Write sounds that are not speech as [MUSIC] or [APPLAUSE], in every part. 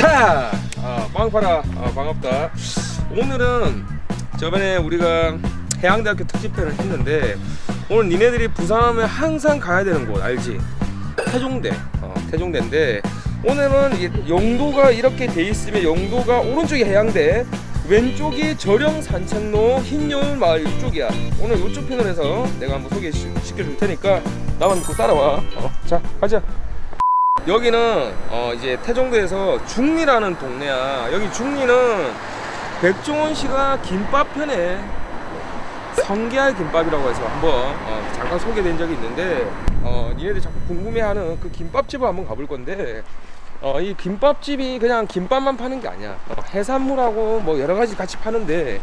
자, 아, 빵파라 아, 반갑다. 오늘은 저번에 우리가 해양대학교 특집회를 했는데 오늘 니네들이 부산하면 항상 가야 되는 곳 알지? 태종대. 어, 태종대인데 오늘은 이 용도가 이렇게 돼 있으면 용도가 오른쪽이 해양대, 왼쪽이 저령 산책로 흰여울 마을 이쪽이야. 오늘 이쪽 편을 해서 내가 한번 소개시켜 줄 테니까 나만 믿고 따라와. 어, 자, 가자. 여기는 어 이제 태종도에서 중리라는 동네야. 여기 중리는 백종원 씨가 김밥 편에 성게알 김밥이라고 해서 한번 어 잠깐 소개된 적이 있는데 어 니네들 자꾸 궁금해하는 그 김밥집을 한번 가볼 건데 어 이 김밥집이 그냥 김밥만 파는 게 아니야. 어, 해산물하고 뭐 여러 가지 같이 파는데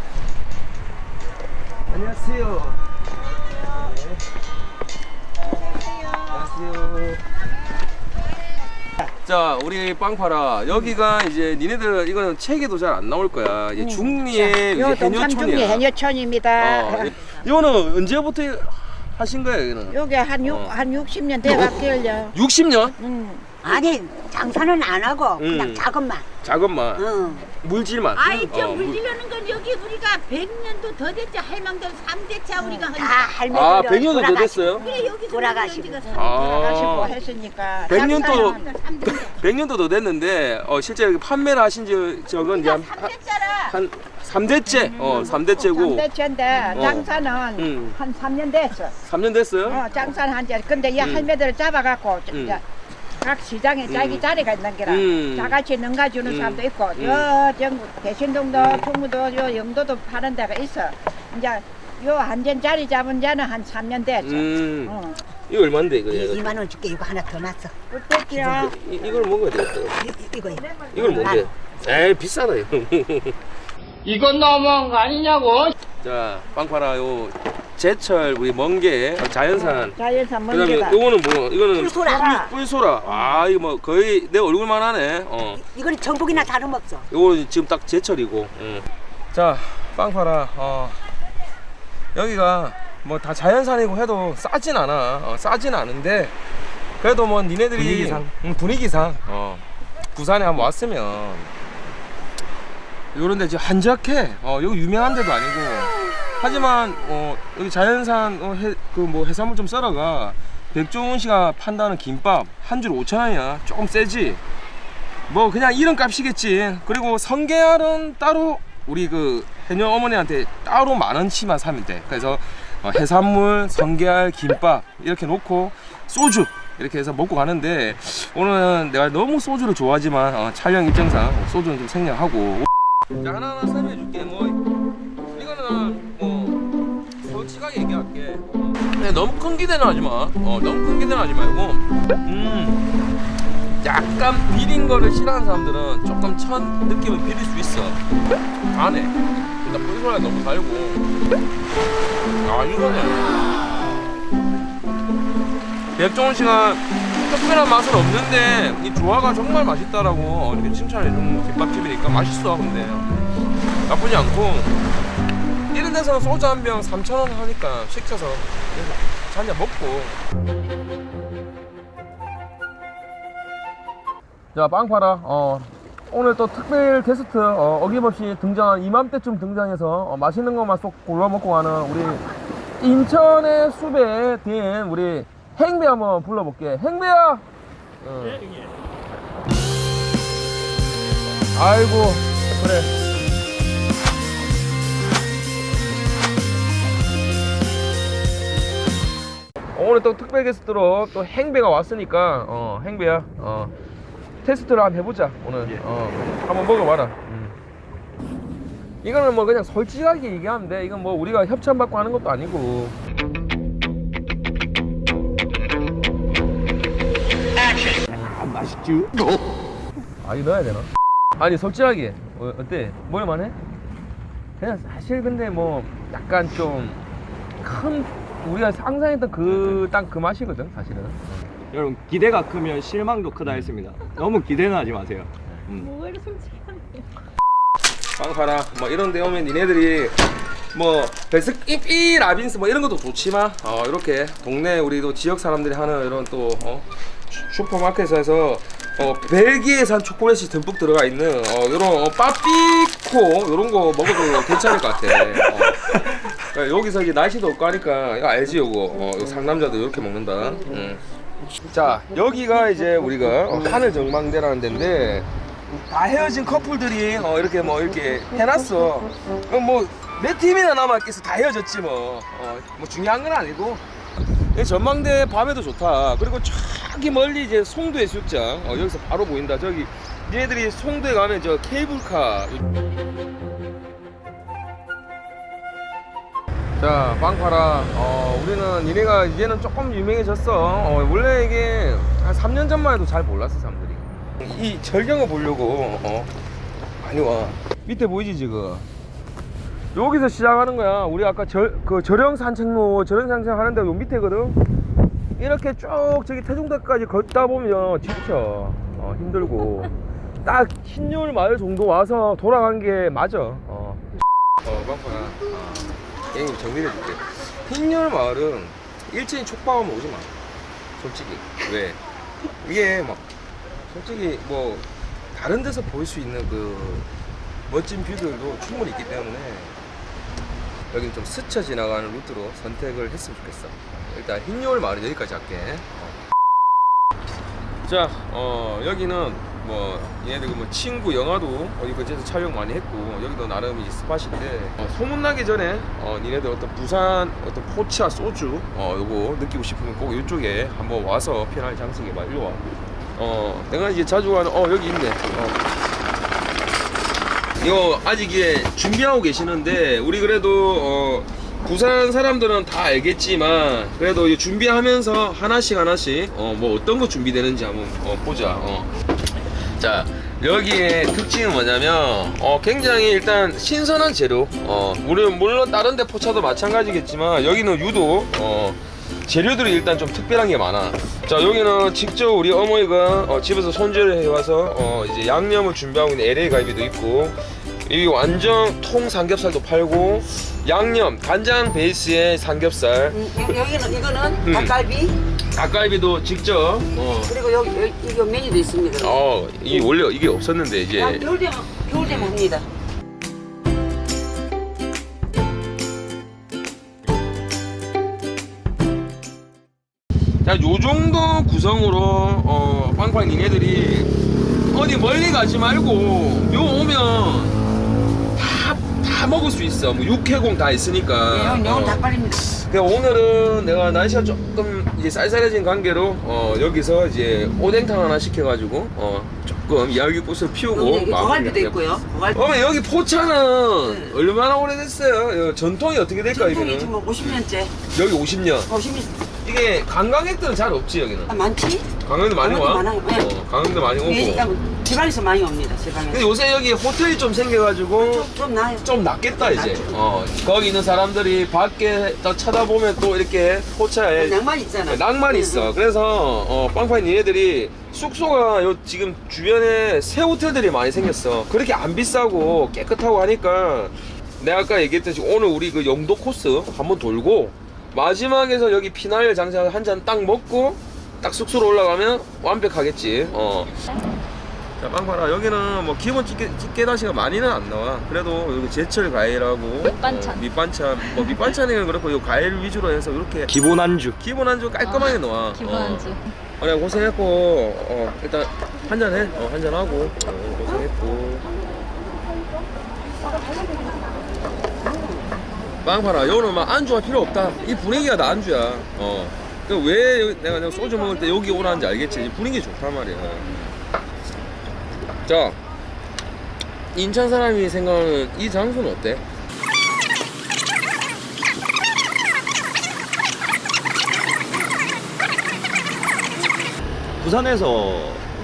안녕하세요. 자, 우리 빵파라 여기가 이제 니네들 이거는 책에도 잘 안 나올 거야. 이제 중리의 요 이제 동산 중리 해녀촌이야. 해녀촌입니다. 어, 이거는 언제부터 하신 거예요, 이거는? 여기 한, 육, 어. 한 60년 돼갔길요. 60년? 음. 아니 장사는 안 하고 그냥 음. 작업만. 작업만, 응. 물질만. 아이 저 어, 물- 물질려는 건 여기 우리가 100년도 더 됐지 할망들 3대차 우리가 다한 할매들 아, 100년도 더 됐어요? 그래 여기서 돌아가시고. 돌아가시고 아, 했으니까. 100년도 장사는 100년도 더 됐는데 어, 실제 여기 판매를 하신 지 적은 이제 한, 3대차라 한 3대째. 어, 3대째고. 3대째인데 어. 장사는 음. 한 3년 됐어. 3년 됐어요? 어, 장사는 한 지. 근데 이 음. 할매들을 잡아갖고 저- 음. 저 각 시장에 자기 음. 자리가 있는 게라 음. 자같이 능가주는 음. 사람도 있고 음. 저 전국 대신동도 풍무도 요 영도도 파는 데가 있어. 이제 요 한전 자리 잡은 자는 한 3년 됐어. 음. 어. 이거 얼마인데 이거? 이, 2만 원 줄게 이거 하나 더 놨어. 어떡해요? 이, 이걸 먹어야 되겠다. 이, 이거 이걸 뭔데? 에이 비싸다 이거. 이건 너무한 거 아니냐고. 자, 빵파라 요 제철 우리 멍게 자연산. 자연산 그다음에 요거는 뭐? 이거는 꿀소라. 꿀소라. 아, 이거 뭐 거의 내 얼굴만 하네. 어. 이거는 전복이나 다름없어. 요거 지금 딱 제철이고. 응. 자, 빵파라. 어. 여기가 뭐 다 자연산이고 해도 싸진 않아. 어, 싸진 않은데 그래도 뭐 니네들이 분위기상. 응, 분위기상. 어. 부산에 한번 왔으면 요런데 이제 한적해. 어, 여기 유명한 데도 아니고. 하지만 어, 여기 자연산 어, 해, 그 뭐 해산물 좀 썰어가 백종원 씨가 판다는 김밥 한 줄 5천 원이야. 조금 세지. 뭐 그냥 이런 값이겠지. 그리고 성게알은 따로 우리 그 해녀 어머니한테 따로 만 원치만 사면 돼. 그래서 어, 해산물, 성게알, 김밥 이렇게 놓고 소주 이렇게 해서 먹고 가는데 오늘은 내가 너무 소주를 좋아하지만 어, 촬영 일정상 소주는 좀 생략하고. 자 하나하나 설명해 줄게. 뭐 근데 너무 큰 기대는 하지 마. 어, 너무 큰 기대는 하지 말고. 음. 약간 비린 거를 싫어하는 사람들은 조금 첫 느낌은 비릴 수 있어. 안에. 일단 꿀소리가 너무 달고. 아, 이거네. 백종원 씨가 특별한 맛은 없는데 이 조화가 정말 맛있다라고 이렇게 칭찬해준 김밥집이니까 맛있어 근데 나쁘지 않고 데서는 소주 한 병 3,000원 하니까 시켜서 한잔 먹고. 자 빵파라 어, 오늘 또 특별 게스트 어, 어김없이 등장한 이맘때쯤 등장해서 어, 맛있는 것만 쏙 골라 먹고 가는 우리 인천의 숲에 된 우리 행배 한번 불러볼게. 행배야! 어. 아이고 그래 오늘 또 특별 게스트로 또 행배가 왔으니까 어 행배야 어 테스트를 한번 해보자 오늘 어 한번 먹어봐라 음. 이거는 뭐 그냥 솔직하게 얘기하면 돼 이건 뭐 우리가 협찬 받고 하는 것도 아니고 아, 맛있지? 아 이거 넣어야 되나? 아니 솔직하게 어, 어때? 먹을만해? 그냥 사실 근데 뭐 약간 좀 큰 우리가 상상했던 그 딱 그 맛이거든 사실은 여러분 기대가 크면 실망도 크다 했습니다. 너무 기대는 하지 마세요. 음. 뭐가 이렇게 솔직하네 빵파라 뭐 이런 데 오면 니네들이 뭐 베스키피 라빈스 뭐 이런 것도 좋지만 어 이렇게 동네 우리도 지역 사람들이 하는 이런 또 어, 슈- 슈퍼마켓에서 어, 벨기에산 초콜릿이 듬뿍 들어가 있는 어, 이런 어, 빠삐코 이런 거 먹어도 괜찮을 것 같아. 어. 야, 여기서 이제 날씨도 없고 하니까 이거 알지 이거 어, 상남자도 이렇게 먹는다. 음. 자 여기가 이제 우리가 어, 하늘 전망대라는 데인데 다 헤어진 커플들이 어, 이렇게 뭐 이렇게 해놨어. 뭐몇 팀이나 남았겠어 다 헤어졌지 뭐. 어, 뭐 중요한 건 아니고. 이 전망대 밤에도 좋다. 그리고 저기 멀리 이제 송도 해수욕장 어, 여기서 바로 보인다. 저기 얘네들이 송도에 가면 저 케이블카. 자, 빵파라. 어, 우리는 니네가 이제는 조금 유명해졌어. 어, 원래 이게 한 3년 전만 해도 잘 몰랐어, 사람들이. 이 절경을 보려고, 어, 많이 와. 밑에 보이지, 지금? 여기서 시작하는 거야. 우리 아까 절, 그 절영 산책로, 절영 산책 하는데 요 밑에거든? 이렇게 쭉 저기 태종대까지 걷다 보면 지쳐. 어, 힘들고. 딱 흰율 마을 정도 와서 돌아간 게 맞아. 어. 어, 빵파라. 게임 정리해 줄게. 흰열 마을은 일진이 촉박하면 오지 마. 솔직히. 왜? 이게 막 솔직히 뭐 다른 데서 볼 수 있는 그 멋진 뷰들도 충분히 있기 때문에 여긴 좀 스쳐 지나가는 루트로 선택을 했으면 좋겠어. 일단 흰열 마을은 여기까지 할게. 어. 자, 어, 여기는 뭐 얘네들 뭐 친구 영화도 어디 근처에서 촬영 많이 했고 여기도 나름 이제 스팟인데 어, 소문나기 전에 어, 니네들 어떤 부산 어떤 포차 소주 어 요거 느끼고 싶으면 꼭 이쪽에 한번 와서 편할 장소에 막 일로 와. 어 내가 이제 자주 가는 어 여기 있네. 어. 이거 아직 이게 준비하고 계시는데 우리 그래도 어 부산 사람들은 다 알겠지만 그래도 이 준비하면서 하나씩 하나씩 어 뭐 어떤 거 준비되는지 한번 어, 보자. 어. 자 여기의 특징은 뭐냐면 어 굉장히 일단 신선한 재료. 어 물론 물론 다른 데 포차도 마찬가지겠지만 여기는 유독 어 재료들이 일단 좀 특별한 게 많아. 자 여기는 직접 우리 어머니가 어, 집에서 손질을 해와서 어 이제 양념을 준비하고 있는 LA 갈비도 있고 이 완전 통 삼겹살도 팔고 양념 간장 베이스의 삼겹살 여기는 이거는 음. 닭갈비 닭갈비도 직접 어, 그리고 여기 여기 이거 메뉴도 있습니다. 어, 이 원래 이게 없었는데 이제 아, 겨울 되면 겨울 되면 옵니다. 자, 요 정도 구성으로 어, 빵빵 니네들이 어디 멀리 가지 말고 요 오면 다, 다 먹을 수 있어. 뭐 육해공 다 있으니까. 네, 여기 어. 닭갈비입니다. 그러니까 오늘은 내가 날씨가 조금 이제 쌀쌀해진 관계로 어, 여기서 이제 오뎅탕 하나 시켜가지고 어, 조금 이야기꽃을 피우고 여기 할게요. 있고요. 고갈비. 어머 여기 포차는 얼마나 오래됐어요? 여- 전통이 어떻게 될까 전통이 여기는? 지금 50년째. 여기 50년. 50년 이게 관광객들은 잘 없지 여기는. 아, 많지? 관광객들 많이 와. 관광객 많아요. 네. 어, 관광객들 많이 오고. 그냥 지방에서 많이 옵니다. 근데 지방에서. 요새 여기 호텔이 좀 생겨가지고 좀, 좀 나요. 좀 낫겠다 이제. 낫죠. 어 거기 있는 사람들이 밖에 딱 쳐다보면 또 이렇게 포차에 낭만 있잖아. 낭만이 있어. 그래서 어, 빵파이 니네들이 숙소가 요 지금 주변에 새 호텔들이 많이 생겼어. 그렇게 안 비싸고 깨끗하고 하니까 내가 아까 얘기했듯이 오늘 우리 그 영도 코스 한번 돌고 마지막에서 여기 피나일 장사 한 잔 딱 먹고 딱 숙소로 올라가면 완벽하겠지. 어. 자, 빵파라 여기는 뭐 기본 찌개, 찌개다시가 많이는 안 나와. 그래도 여기 제철 과일하고 밑반찬, 어, 밑반찬, 뭐 밑반찬이는 그렇고 요 과일 위주로 해서 이렇게 기본 안주. 기본 안주 깔끔하게 넣어. 기본 어. 안주. 어, 내가 고생했고, 어, 일단 한잔 해. 어, 한잔 하고. 어, 고생했고. 빵 팔아. 여기는 막 안주가 필요 없다. 이 분위기가 다 안주야. 어. 그왜 여기- 내가 내가 소주 먹을 때 여기 오라는지 알겠지? 이 분위기 좋단 말이야. 자, 인천 사람이 생각하는 이 장소는 어때? 부산에서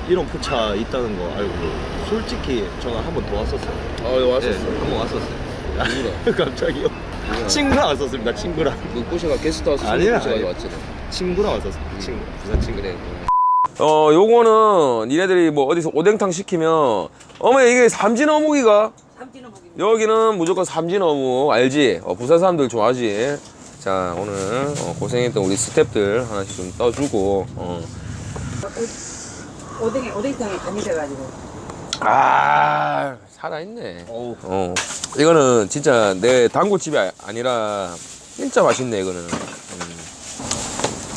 이런 포차 있다는 거 알고 솔직히 저는 한 번 더 왔었어요. 어, 여기 왔었어. 네, 한번 왔었어요. 누구랑? [LAUGHS] 갑자기요. 친구랑 왔었습니다. 친구랑. 그 꼬시가 게스트하우스 아니야, 꼬시가 아니야. 왔지. 친구랑 왔었어요. 친구. 부산 친구. 그래. 어, 요거는 니네들이 뭐 어디서 오뎅탕 시키면 어머 이게 삼진 어묵이가 여기는 무조건 삼진 어묵 알지? 어, 부산 사람들 좋아하지. 자 오늘 어, 고생했던 우리 스탭들 하나씩 좀 떠주고 어. 오뎅에 오뎅탕에 간이 돼가지고. 아 살아있네. 어 이거는 진짜 내 단골집이 아- 아니라 진짜 맛있네 이거는. 음.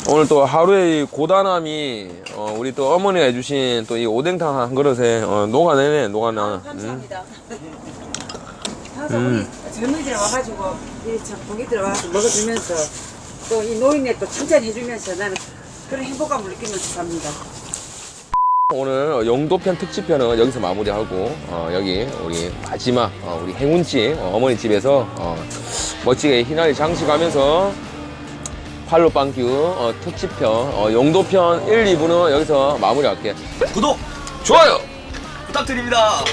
오늘 또 하루의 이 고단함이 어, 우리 또 어머니가 해주신 또 이 오뎅탕 한 그릇에 어, 녹아내네 녹아나 음. 항상 우리 젊은이들 와가지고 이참 고기들 와서 먹어주면서 또 이 노인네 또 칭찬해주면서 나는 그런 행복감을 느끼면서 삽니다. 오늘 영도편 특집편은 여기서 마무리하고 어, 여기 우리 마지막 어, 우리 행운집 어, 머니 집에서 어, 멋지게 희나리 장식하면서 팔로 빵큐 어, 특집편 어, 영도편 1, 2부는 여기서 마무리할게 구독 좋아요 부탁드립니다.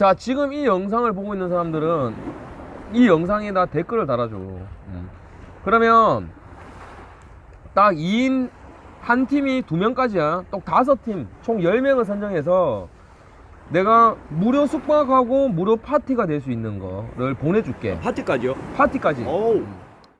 자 지금 이 영상을 보고 있는 사람들은 이 영상에다 댓글을 달아줘. 음. 그러면 딱 2인 한 팀이 2명까지야. 또 5팀 총 10명을 선정해서 내가 무료 숙박하고 무료 파티가 될 수 있는 거를 보내줄게. 파티까지요? 파티까지. 어우